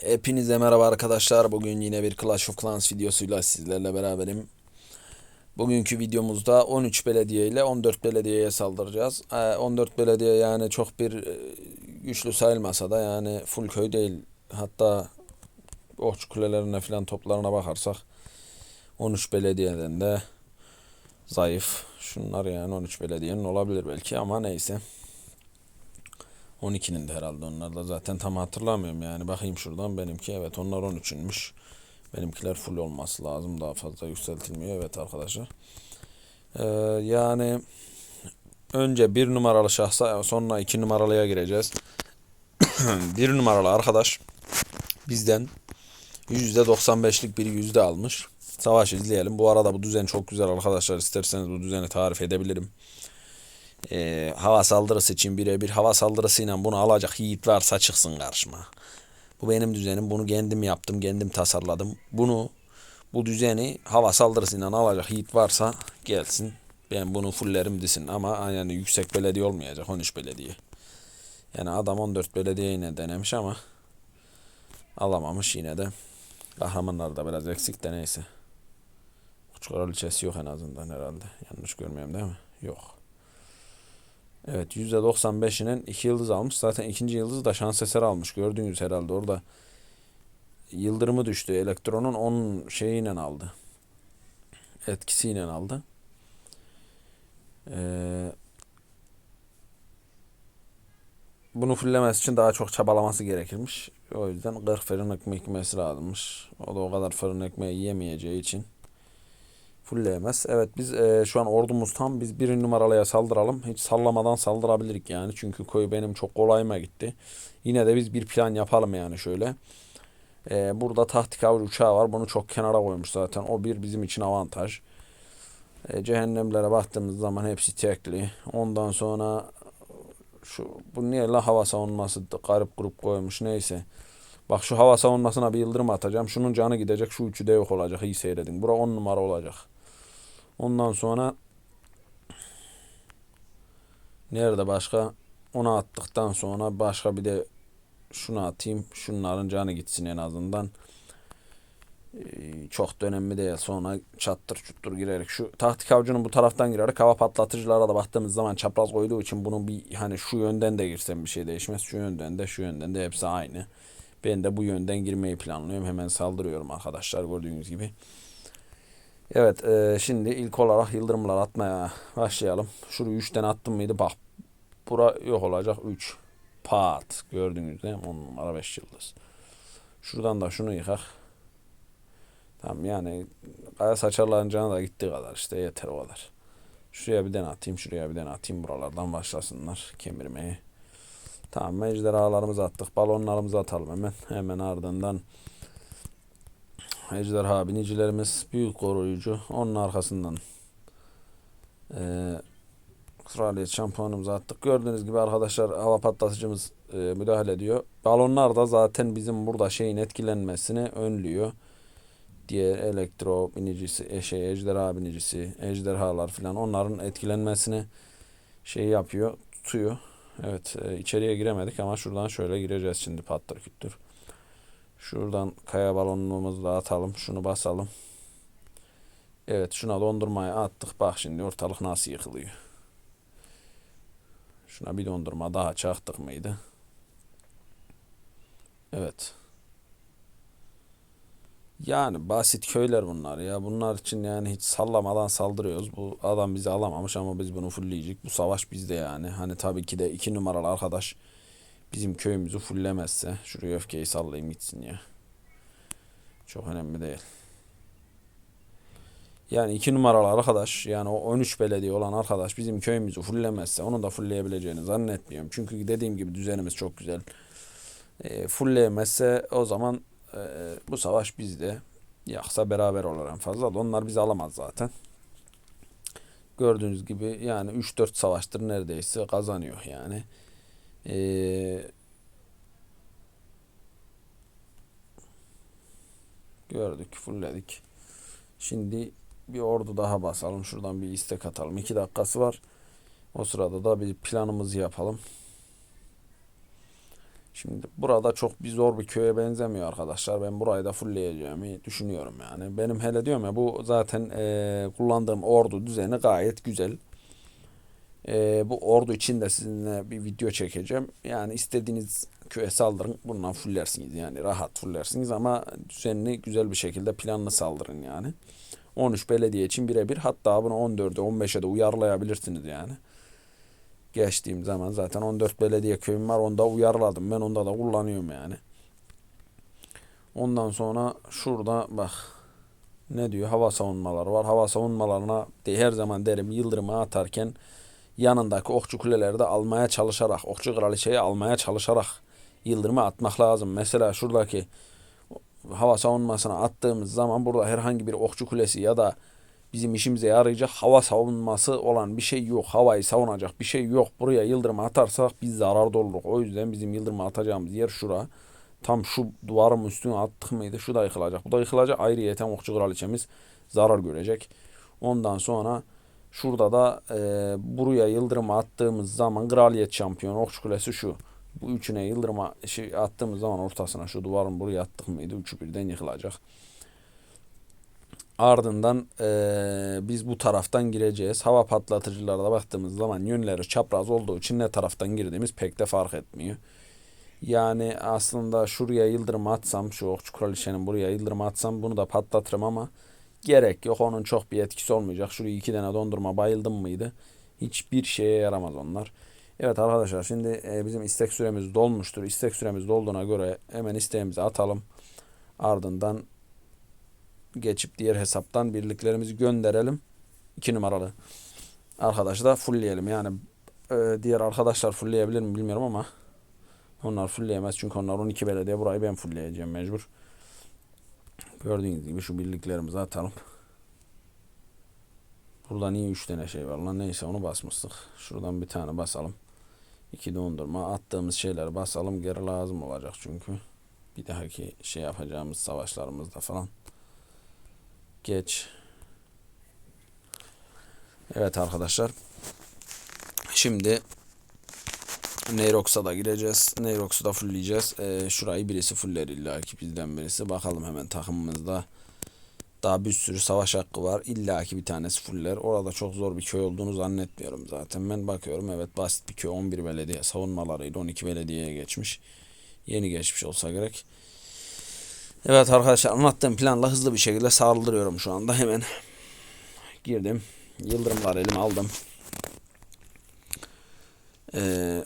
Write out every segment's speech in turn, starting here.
Hepinize merhaba arkadaşlar. Bugün yine bir Clash of Clans videosuyla sizlerle beraberim. Bugünkü videomuzda 13 belediye ile 14 belediyeye saldıracağız. Ee, 14 belediye yani çok bir e, güçlü sayılmasa da yani full köy değil. Hatta okçu kulelerine falan toplarına bakarsak 13 belediyeden de zayıf. Şunlar yani 13 belediyenin olabilir belki ama neyse. 12'nin de herhalde onlar da zaten tam hatırlamıyorum yani. Bakayım şuradan benimki evet onlar 13'ünmüş. Benimkiler full olması lazım daha fazla yükseltilmiyor evet arkadaşlar. Ee, yani önce bir numaralı şahsa sonra iki numaralıya gireceğiz. bir numaralı arkadaş bizden %95'lik bir yüzde almış. Savaş izleyelim. Bu arada bu düzen çok güzel arkadaşlar. İsterseniz bu düzeni tarif edebilirim e, hava saldırısı için birebir hava saldırısıyla bunu alacak yiğit varsa çıksın karşıma. Bu benim düzenim. Bunu kendim yaptım. Kendim tasarladım. Bunu bu düzeni hava saldırısıyla alacak yiğit varsa gelsin. Ben bunu fullerim desin ama yani yüksek belediye olmayacak 13 belediye. Yani adam 14 belediye yine denemiş ama alamamış yine de. Kahramanlar da biraz eksik de neyse. Uç kraliçesi yok en azından herhalde. Yanlış görmüyorum değil mi? Yok. Evet %95'inin 2 yıldız almış. Zaten ikinci yıldızı da şans eseri almış. Gördüğünüz herhalde orada yıldırımı düştü. Elektronun 10 şeyiyle aldı. Etkisiyle aldı. Ee, bunu fullemesi için daha çok çabalaması gerekirmiş. O yüzden 40 fırın ekmek yemesi lazımmış. O da o kadar fırın ekmeği yiyemeyeceği için fullleyemez. Evet biz e, şu an ordumuz tam. Biz bir numaralıya saldıralım. Hiç sallamadan saldırabilirik yani. Çünkü koyu benim çok kolayıma gitti. Yine de biz bir plan yapalım yani şöyle. E, burada tahtik avcı uçağı var. Bunu çok kenara koymuş zaten. O bir bizim için avantaj. E, cehennemlere baktığımız zaman hepsi tekli. Ondan sonra şu bu niye la hava savunması garip grup koymuş neyse. Bak şu hava savunmasına bir yıldırım atacağım. Şunun canı gidecek. Şu üçü de yok olacak. İyi seyredin. Bura 10 numara olacak. Ondan sonra nerede başka? Onu attıktan sonra başka bir de şunu atayım. Şunların canı gitsin en azından. Ee, çok da önemli değil. Sonra çattır çuttur girerek. Şu taktik avcının bu taraftan girerek hava patlatıcılara da baktığımız zaman çapraz koyduğu için bunun bir hani şu yönden de girsem bir şey değişmez. Şu yönden de şu yönden de hepsi aynı. Ben de bu yönden girmeyi planlıyorum. Hemen saldırıyorum arkadaşlar gördüğünüz gibi. Evet e, şimdi ilk olarak yıldırımlar atmaya başlayalım. Şurayı 3'ten attım mıydı? Bak bura yok olacak 3. Pat gördüğünüz değil mi? 10 numara 5 yıldız. Şuradan da şunu yıkak. Tamam yani kaya saçarların canı da gittiği kadar işte yeter o kadar. Şuraya bir den atayım, şuraya bir den atayım. Buralardan başlasınlar kemirmeye. Tamam ejderhalarımızı attık. Balonlarımızı atalım hemen. Hemen ardından ejderha binicilerimiz büyük koruyucu. Onun arkasından e, kraliyet şampuanımızı attık. Gördüğünüz gibi arkadaşlar hava patlatıcımız e, müdahale ediyor. Balonlar da zaten bizim burada şeyin etkilenmesini önlüyor. Diğer elektro binicisi, e, şey, ejderha binicisi, ejderhalar filan onların etkilenmesini şey yapıyor, tutuyor. Evet e, içeriye giremedik ama şuradan şöyle gireceğiz şimdi pattır küttür. Şuradan kaya balonumuzu da atalım. Şunu basalım. Evet şuna dondurmayı attık. Bak şimdi ortalık nasıl yıkılıyor. Şuna bir dondurma daha çaktık mıydı? Evet. Yani basit köyler bunlar ya. Bunlar için yani hiç sallamadan saldırıyoruz. Bu adam bizi alamamış ama biz bunu fullleyecek. Bu savaş bizde yani. Hani tabii ki de iki numaralı arkadaş bizim köyümüzü fullemezse. Şuraya öfkeyi sallayayım gitsin ya. Çok önemli değil. Yani iki numaralı arkadaş yani o 13 belediye olan arkadaş bizim köyümüzü fullemezse onu da fullleyebileceğini zannetmiyorum. Çünkü dediğim gibi düzenimiz çok güzel. E, fullleyemezse o zaman e, bu savaş bizde. Yaksa beraber olur en fazla da onlar bizi alamaz zaten. Gördüğünüz gibi yani 3-4 savaştır neredeyse kazanıyor yani. Ee, gördük, fullledik. Şimdi bir ordu daha basalım. Şuradan bir istek atalım. 2 dakikası var. O sırada da bir planımızı yapalım. Şimdi burada çok bir zor bir köye benzemiyor arkadaşlar. Ben burayı da fullleyeceğimi düşünüyorum yani. Benim hele diyorum ya bu zaten eee, kullandığım ordu düzeni gayet güzel. Eee, bu ordu için de sizinle bir video çekeceğim. Yani istediğiniz köye saldırın. Bundan fullersiniz yani rahat fullersiniz ama düzenli güzel bir şekilde planlı saldırın yani. 13 belediye için birebir hatta bunu 14'e 15'e de uyarlayabilirsiniz yani. Geçtiğim zaman zaten 14 belediye köyüm var. Onda uyarladım. Ben onda da kullanıyorum yani. Ondan sonra şurada bak ne diyor? Hava savunmaları var. Hava savunmalarına de her zaman derim yıldırımı atarken yanındaki okçu kuleleri de almaya çalışarak, okçu kraliçeyi almaya çalışarak yıldırımı atmak lazım. Mesela şuradaki hava savunmasına attığımız zaman burada herhangi bir okçu kulesi ya da bizim işimize yarayacak hava savunması olan bir şey yok. Havayı savunacak bir şey yok. Buraya yıldırım atarsak biz zararda oluruz. O yüzden bizim yıldırım atacağımız yer şura. Tam şu duvarın üstüne attık mıydı? Şu da yıkılacak. Bu da yıkılacak. Ayrıyeten okçu kraliçemiz zarar görecek. Ondan sonra şurada da e, buraya yıldırım attığımız zaman kraliyet şampiyonu okçu kulesi şu. Bu üçüne yıldırıma şey attığımız zaman ortasına şu duvarın buraya attık mıydı? Üçü birden yıkılacak. Ardından eee, biz bu taraftan gireceğiz. Hava patlatıcılara baktığımız zaman yönleri çapraz olduğu için ne taraftan girdiğimiz pek de fark etmiyor. Yani aslında şuraya yıldırım atsam, şu okçu kraliçenin buraya yıldırım atsam bunu da patlatırım ama gerek yok. Onun çok bir etkisi olmayacak. Şuraya iki tane dondurma bayıldım mıydı? Hiçbir şeye yaramaz onlar. Evet arkadaşlar şimdi e, bizim istek süremiz dolmuştur. İstek süremiz dolduğuna göre hemen isteğimizi atalım. Ardından geçip diğer hesaptan birliklerimizi gönderelim. 2 numaralı arkadaşı da fullleyelim. Yani e, diğer arkadaşlar fullleyebilir mi bilmiyorum ama onlar fullleyemez çünkü onlar 12 belediye burayı ben fullleyeceğim mecbur. Gördüğünüz gibi şu birliklerimizi atalım. Burada niye 3 tane şey var lan neyse onu basmıştık. Şuradan bir tane basalım. 2 dondurma attığımız şeyleri basalım geri lazım olacak çünkü. Bir dahaki şey yapacağımız savaşlarımızda falan. Geç. Evet arkadaşlar. Şimdi Neyrox'a da gireceğiz. Neyrox'u da fullleyeceğiz. Ee, şurayı birisi fuller illa ki bizden birisi. Bakalım hemen takımımızda. Daha bir sürü savaş hakkı var. İlla ki bir tanesi fuller. Orada çok zor bir köy olduğunu zannetmiyorum zaten. Ben bakıyorum evet basit bir köy. 11 belediye savunmalarıyla 12 belediyeye geçmiş. Yeni geçmiş olsa gerek. Evet arkadaşlar anlattığım planla hızlı bir şekilde saldırıyorum şu anda. Hemen girdim. Yıldırımlar elime aldım. Ee,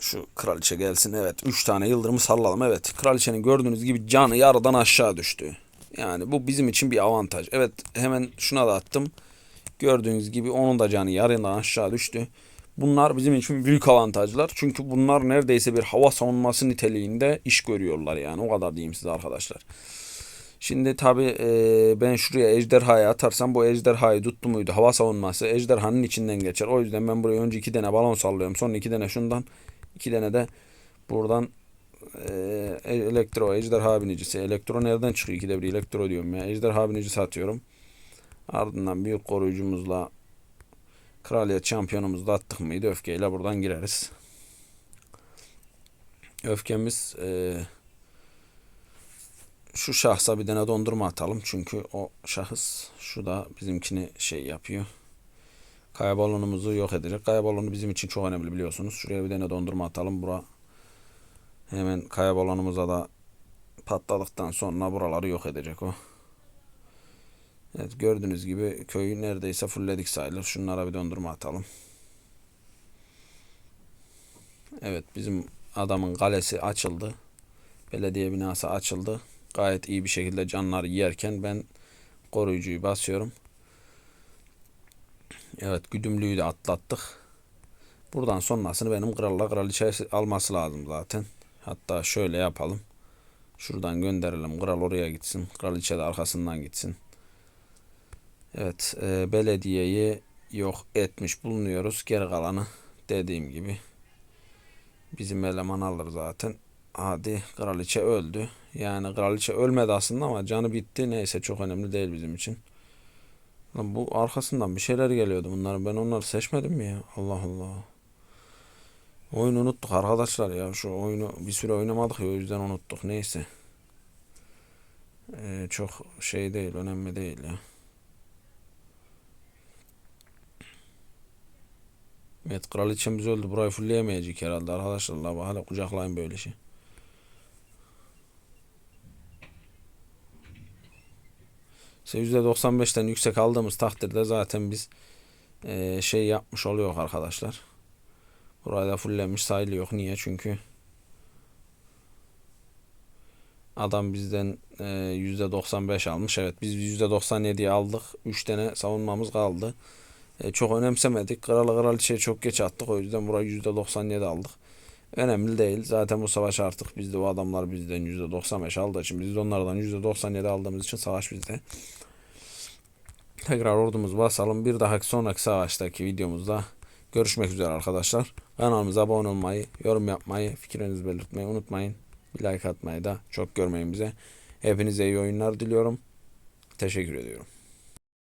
şu kraliçe gelsin. Evet 3 tane yıldırımı salladım. Evet kraliçenin gördüğünüz gibi canı yarıdan aşağı düştü. Yani bu bizim için bir avantaj. Evet hemen şuna da attım. Gördüğünüz gibi onun da canı yarıdan aşağı düştü. Bunlar bizim için büyük avantajlar. Çünkü bunlar neredeyse bir hava savunması niteliğinde iş görüyorlar yani. O kadar diyeyim size arkadaşlar. Şimdi tabi ben şuraya ejderhayı atarsam bu ejderhayı tuttu muydu? Hava savunması ejderhanın içinden geçer. O yüzden ben buraya önce iki tane balon sallıyorum. Sonra iki tane şundan. İki tane de buradan e, elektro ejderha binicisi. Elektro nereden çıkıyor? İkide bir elektro diyorum ya. Ejderha binicisi atıyorum. Ardından büyük koruyucumuzla Kraliyet şampiyonumuzu da attık mıydı öfkeyle buradan gireriz. Öfkemiz e, şu şahsa bir tane dondurma atalım. Çünkü o şahıs şu da bizimkini şey yapıyor. Kaya balonumuzu yok edecek. Kaya balonu bizim için çok önemli biliyorsunuz. Şuraya bir tane dondurma atalım. Bura hemen kaya balonumuza da patladıktan sonra buraları yok edecek o. Evet gördüğünüz gibi köyü neredeyse fullledik sayılır. Şunlara bir dondurma atalım. Evet bizim adamın kalesi açıldı. Belediye binası açıldı. Gayet iyi bir şekilde canları yerken ben koruyucuyu basıyorum. Evet güdümlüyü de atlattık. Buradan sonrasını benim kralla kraliçe alması lazım zaten. Hatta şöyle yapalım. Şuradan gönderelim. Kral oraya gitsin. Kraliçe de arkasından gitsin. Evet, e, belediyeyi yok etmiş bulunuyoruz. Geri kalanı dediğim gibi bizim eleman alır zaten. Hadi kraliçe öldü. Yani kraliçe ölmedi aslında ama canı bitti. Neyse çok önemli değil bizim için. Lan bu arkasından bir şeyler geliyordu bunların. Ben onları seçmedim mi ya? Allah Allah. Oyunu unuttuk arkadaşlar ya. Şu oyunu bir süre oynamadık ya o yüzden unuttuk. Neyse. Ee, çok şey değil, önemli değil ya. Evet kraliçemiz öldü. Burayı fullleyemeyecek herhalde arkadaşlar. Hala kucaklayın böyle şey. İşte %95'ten yüksek aldığımız takdirde zaten biz eee, şey yapmış oluyor arkadaşlar. Burayı da fulllemiş sayılıyor. Niye? Çünkü adam bizden eee, %95 almış. Evet biz %97'yi aldık. 3 tane savunmamız kaldı. E, çok önemsemedik. Kralı kraliçeye çok geç attık. O yüzden burayı %97 aldık. Önemli değil. Zaten bu savaş artık bizde o adamlar bizden %95 aldığı için biz de onlardan %97 aldığımız için savaş bizde. Tekrar ordumuzu basalım. Bir dahaki sonraki savaştaki videomuzda görüşmek üzere arkadaşlar. Kanalımıza abone olmayı, yorum yapmayı, fikrinizi belirtmeyi unutmayın. Bir like atmayı da çok görmeyin bize. Hepinize iyi oyunlar diliyorum. Teşekkür ediyorum.